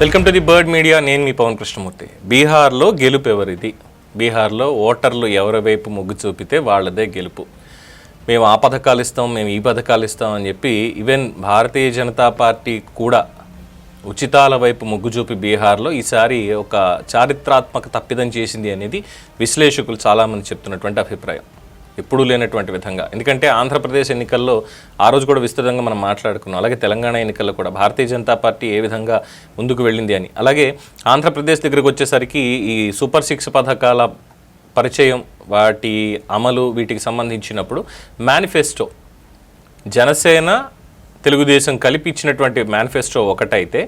Welcome to the bird media. నేను మీ పవన్ కృష్ణమూర్తి. బీహార్లో గెలుపు ఎవరిది? బీహార్లో ఓటర్లు ఎవరి వైపు మొగ్గు చూపితే వాళ్ళదే గెలుపు? మేము ఆ పథకాలు ఇస్తాం మేము ఈ పథకాలు ఇస్తాం అని చెప్పి ఈవెన్ భారతీయ జనతా పార్టీ కూడా ఉచితాల వైపు మొగ్గు చూపి బీహార్లో ఈసారి ఒక చారిత్రాత్మక తప్పిదం చేసింది అనేది విశ్లేషకులు చాలామంది చెప్తున్నటువంటి అభిప్రాయం. ఎప్పుడూ లేనటువంటి విధంగా. ఎందుకంటే ఆంధ్రప్రదేశ్ ఎన్నికల్లో ఆ రోజు కూడా విస్తృతంగా మనం మాట్లాడుకున్నాం. అలాగే తెలంగాణ ఎన్నికల్లో కూడా భారతీయ జనతా పార్టీ ఏ విధంగా ముందుకు వెళ్ళింది అని. అలాగే ఆంధ్రప్రదేశ్ దగ్గరకు వచ్చేసరికి ఈ సూపర్ సిక్స్ పథకాల పరిచయం వాటి అమలు వీటికి సంబంధించినప్పుడు మేనిఫెస్టో జనసేన తెలుగుదేశం కలిపి ఇచ్చినటువంటి మేనిఫెస్టో ఒకటైతే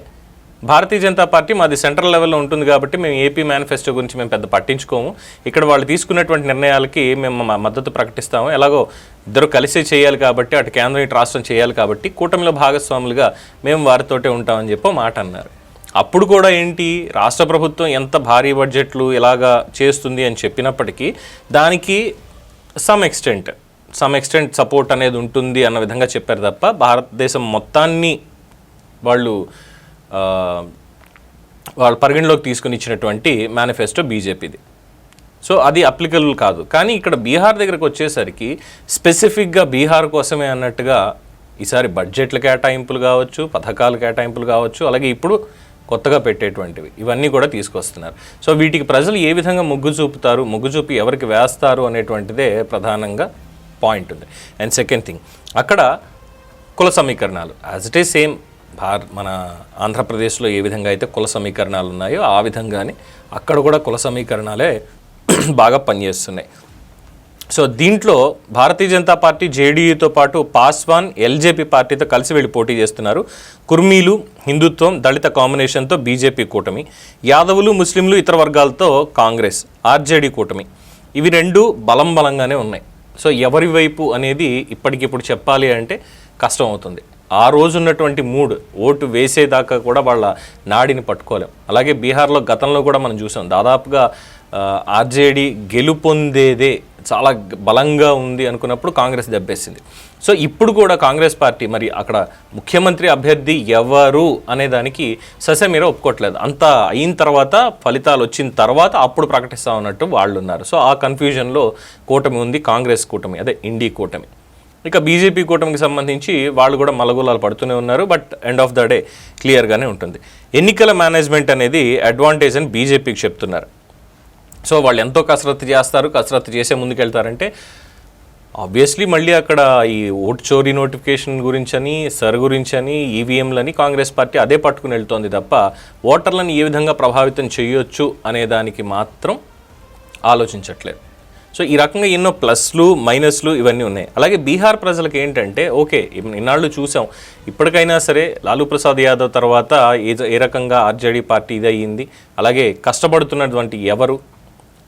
భారతీయ జనతా పార్టీ మాది సెంట్రల్ లెవెల్లో ఉంటుంది కాబట్టి మేము ఏపీ మేనిఫెస్టో గురించి మేము పెద్ద పట్టించుకోము. ఇక్కడ వాళ్ళు తీసుకున్నటువంటి నిర్ణయాలకి మేము మద్దతు ప్రకటిస్తాము. ఎలాగో ఇద్దరు కలిసి చేయాలి కాబట్టి అటు కేంద్రం ఇటు రాష్ట్రం చేయాలి కాబట్టి కూటమిలో భాగస్వాములుగా మేము వారితోటే ఉంటామని చెప్పి మాట అన్నారు. అప్పుడు కూడా ఏంటి? రాష్ట్ర ప్రభుత్వం ఎంత భారీ బడ్జెట్లు ఇలాగా చేస్తుంది అని చెప్పినప్పటికీ దానికి some extent some extent support అనేది ఉంటుంది అన్న విధంగా చెప్పారు తప్ప భారతదేశం మొత్తాన్ని వాళ్ళు వాళ్ళు పరిగణలోకి తీసుకుని ఇచ్చినటువంటి మేనిఫెస్టో బీజేపీది సో అది అప్లికబుల్ కాదు. కానీ ఇక్కడ బీహార్ దగ్గరకు వచ్చేసరికి స్పెసిఫిక్గా బీహార్ కోసమే అన్నట్టుగా ఈసారి బడ్జెట్ల కేటాయింపులు కావచ్చు పథకాల కేటాయింపులు కావచ్చు అలాగే ఇప్పుడు కొత్తగా పెట్టేటువంటివి. ఇవన్నీ కూడా తీసుకొస్తున్నారు. సో వీటికి ప్రజలు ఏ విధంగా ముగ్గు చూపుతారు ముగ్గు చూపి ఎవరికి వేస్తారు అనేటువంటిదే ప్రధానంగా పాయింట్ ఉంది. అండ్ సెకండ్ థింగ్ అక్కడ కుల సమీకరణాలు. యాజ్ ఇట్ ఈస్ సేమ్ భార్ మన ఆంధ్రప్రదేశ్లో ఏ విధంగా అయితే కుల సమీకరణాలు ఉన్నాయో ఆ విధంగానే అక్కడ కూడా కుల సమీకరణాలే బాగా పనిచేస్తున్నాయి. సో దీంట్లో భారతీయ జనతా పార్టీ జేడీయూతో పాటు పాస్వాన్ ఎల్జేపీ పార్టీతో కలిసి వెళ్ళి పోటీ చేస్తున్నారు. కుర్మీలు హిందుత్వం దళిత కాంబినేషన్తో బీజేపీ కూటమి యాదవులు ముస్లింలు ఇతర వర్గాలతో కాంగ్రెస్ ఆర్జేడీ కూటమి. ఇవి రెండు బలం బలంగానే ఉన్నాయి. సో ఎవరి వైపు అనేది ఇప్పటికిప్పుడు చెప్పాలి అంటే కష్టం అవుతుంది. ఆ రోజు ఉన్నటువంటి మూడ్ ఓటు వేసేదాకా కూడా వాళ్ళ నాడిని పట్టుకోలేం. అలాగే బీహార్లో గతంలో కూడా మనం చూసాం. దాదాపుగా ఆర్జేడీ గెలుపొందేదే చాలా బలంగా ఉంది అనుకున్నప్పుడు కాంగ్రెస్ దెబ్బేసింది. సో ఇప్పుడు కూడా కాంగ్రెస్ పార్టీ మరి అక్కడ ముఖ్యమంత్రి అభ్యర్థి ఎవరు అనే దానికి ససమీర ఒప్పుకోవట్లేదు. అంతా అయిన తర్వాత ఫలితాలు వచ్చిన తర్వాత అప్పుడు ప్రకటిస్తా ఉన్నట్టు వాళ్ళు ఉన్నారు సో ఆ కన్ఫ్యూజన్లో కూటమి ఉంది కాంగ్రెస్ కూటమి అదే ఇండి కూటమి. ఇక బీజేపీ కూటమికి సంబంధించి వాళ్ళు కూడా మలగోలాలు పడుతూనే ఉన్నారు but end of the day క్లియర్గానే ఉంటుంది. ఎన్నికల మేనేజ్మెంట్ అనేది అడ్వాంటేజ్ అని బీజేపీకి చెప్తున్నారు. సో వాళ్ళు ఎంతో కసరత్తు చేస్తారు కసరత్తు చేసే ముందుకెళ్తారంటే ఆబ్వియస్లీ మళ్ళీ అక్కడ ఈ ఓటు చోరీ నోటిఫికేషన్ గురించని సర్ గురించని ఈవీఎంలని కాంగ్రెస్ పార్టీ అదే పట్టుకుని వెళ్తోంది తప్ప ఓటర్లను ఏ విధంగా ప్రభావితం చేయొచ్చు అనే దానికి మాత్రం ఆలోచించట్లేదు. సో ఈ రకంగా ఎన్నో ప్లస్లు మైనస్లు ఇవన్నీ ఉన్నాయి. అలాగే బీహార్ ప్రజలకు ఏంటంటే ఓకే ఇన్నాళ్ళు చూసాం. ఇప్పటికైనా సరే లాలూ ప్రసాద్ యాదవ్ తర్వాత ఏ ఏ రకంగా ఆర్జేడీ పార్టీ ఇది అయ్యింది. అలాగే కష్టపడుతున్నటువంటి ఎవరు?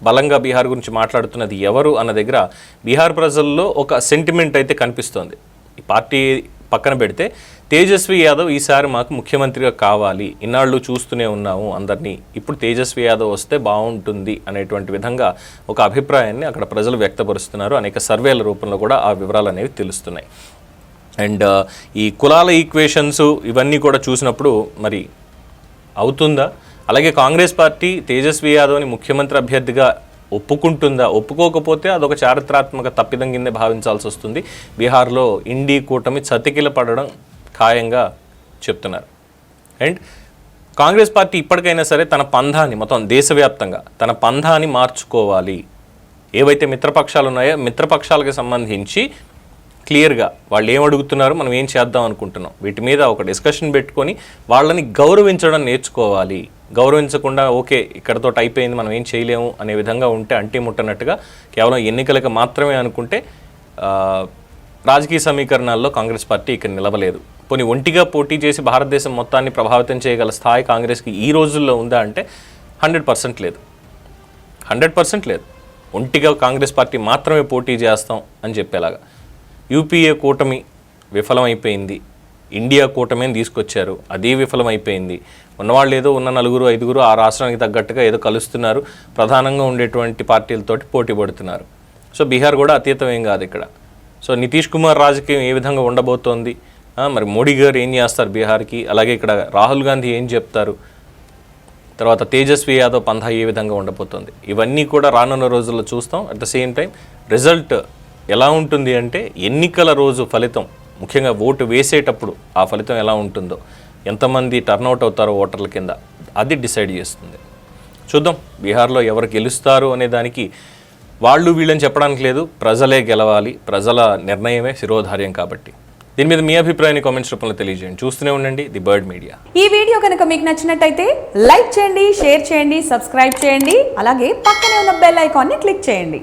బలంగా బీహార్ గురించి మాట్లాడుతున్నది ఎవరు? అన్న దగ్గర బీహార్ ప్రజల్లో ఒక సెంటిమెంట్ అయితే కనిపిస్తోంది. ఈ పార్టీ పక్కన పెడితే తేజస్వి యాదవ్ ఈసారి మాకు ముఖ్యమంత్రిగా కావాలి. ఇన్నాళ్ళు చూస్తూనే ఉన్నాము అందరినీ. ఇప్పుడు తేజస్వి యాదవ్ వస్తే బాగుంటుంది అనేటువంటి విధంగా ఒక అభిప్రాయాన్ని అక్కడ ప్రజలు వ్యక్తపరుస్తున్నారు. అనేక సర్వేల రూపంలో కూడా ఆ వివరాలు అనేవి తెలుస్తున్నాయి. అండ్ ఈ కులాల ఈక్వేషన్స్ ఇవన్నీ కూడా చూసినప్పుడు మరి అవుతుందా? అలాగే కాంగ్రెస్ పార్టీ తేజస్వి యాదవ్ని ముఖ్యమంత్రి అభ్యర్థిగా ఒప్పుకుంటుందా? ఒప్పుకోకపోతే అదొక చారిత్రాత్మక తప్పిదం కిందే భావించాల్సి వస్తుంది. బీహార్లో ఇండి కూటమి చతికిల పడడం ఖాయంగా చెప్తున్నారు. అండ్ కాంగ్రెస్ పార్టీ ఇప్పటికైనా సరే తన పంధాన్ని మొత్తం దేశవ్యాప్తంగా తన పంధాన్ని మార్చుకోవాలి. ఏవైతే మిత్రపక్షాలు ఉన్నాయో మిత్రపక్షాలకు సంబంధించి క్లియర్గా వాళ్ళు ఏం అడుగుతున్నారు మనం ఏం చేద్దాం అనుకుంటున్నాం? వీటి మీద ఒక డిస్కషన్ పెట్టుకొని వాళ్ళని గౌరవించడం నేర్చుకోవాలి. గౌరవించకుండా ఓకే ఇక్కడతో అయిపోయింది మనం ఏం చేయలేము అనే విధంగా ఉంటే అంటే ముట్టనట్టుగా కేవలం ఎన్నికలకు మాత్రమే అనుకుంటే రాజకీయ సమీకరణాల్లో కాంగ్రెస్ పార్టీ ఇక్కడ నిలవలేదు. పోనీ ఒంటిగా పోటీ చేసి భారతదేశం మొత్తాన్ని ప్రభావితం చేయగల స్థాయి కాంగ్రెస్కి ఈ రోజుల్లో ఉందా అంటే హండ్రెడ్ పర్సెంట్ లేదు. హండ్రెడ్ పర్సెంట్ లేదు. ఒంటిగా కాంగ్రెస్ పార్టీ మాత్రమే పోటీ చేస్తాం అని చెప్పేలాగా. యూపీఏ కూటమి విఫలమైపోయింది. ఇండియా కూటమిని తీసుకొచ్చారు? అది విఫలమైపోయింది. ఉన్నవాళ్ళు ఏదో ఉన్న నలుగురు ఐదుగురు ఆ రాష్ట్రానికి తగ్గట్టుగా ఏదో కలుస్తున్నారు. ప్రధానంగా ఉండేటువంటి పార్టీలతోటి పోటీ పడుతున్నారు. సో బీహార్ కూడా అతీతం ఏం కాదు ఇక్కడ. సో నితీష్ కుమార్ రాజకీయం ఏ విధంగా ఉండబోతోంది? మరి మోడీ గారు ఏం చేస్తారు బీహార్కి? అలాగే ఇక్కడ రాహుల్ గాంధీ ఏం చెప్తారు? తర్వాత తేజస్వి యాదవ్ పంధా ఏ విధంగా ఉండబోతోంది? ఇవన్నీ కూడా రానున్న రోజుల్లో చూస్తాం. At the same time result ఎలా ఉంటుంది అంటే ఎన్నికల రోజు ఫలితం ముఖ్యంగా ఓటు వేసేటప్పుడు ఆ ఫలితం ఎలా ఉంటుందో ఎంతమంది టర్నౌట్ అవుతారో ఓటర్ల కింద అది డిసైడ్ చేస్తుంది. చూద్దాం బీహార్లో ఎవరు గెలుస్తారు అనే దానికి వాళ్ళు వీళ్ళని చెప్పడానికి లేదు ప్రజలే గెలవాలి ప్రజల నిర్ణయమే శిరోధార్యం కాబట్టి. దీని మీద మీ అభిప్రాయాన్ని కామెంట్స్ రూపంలో తెలియజేయండి. చూస్తూనే ఉండండి ది బర్డ్ మీడియా. ఈ వీడియో కనుక మీకు నచ్చినట్టయితే లైక్ చేయండి షేర్ చేయండి సబ్స్క్రైబ్ చేయండి అలాగే పక్కనే ఉన్న బెల్ ఐకాన్ని క్లిక్ చేయండి.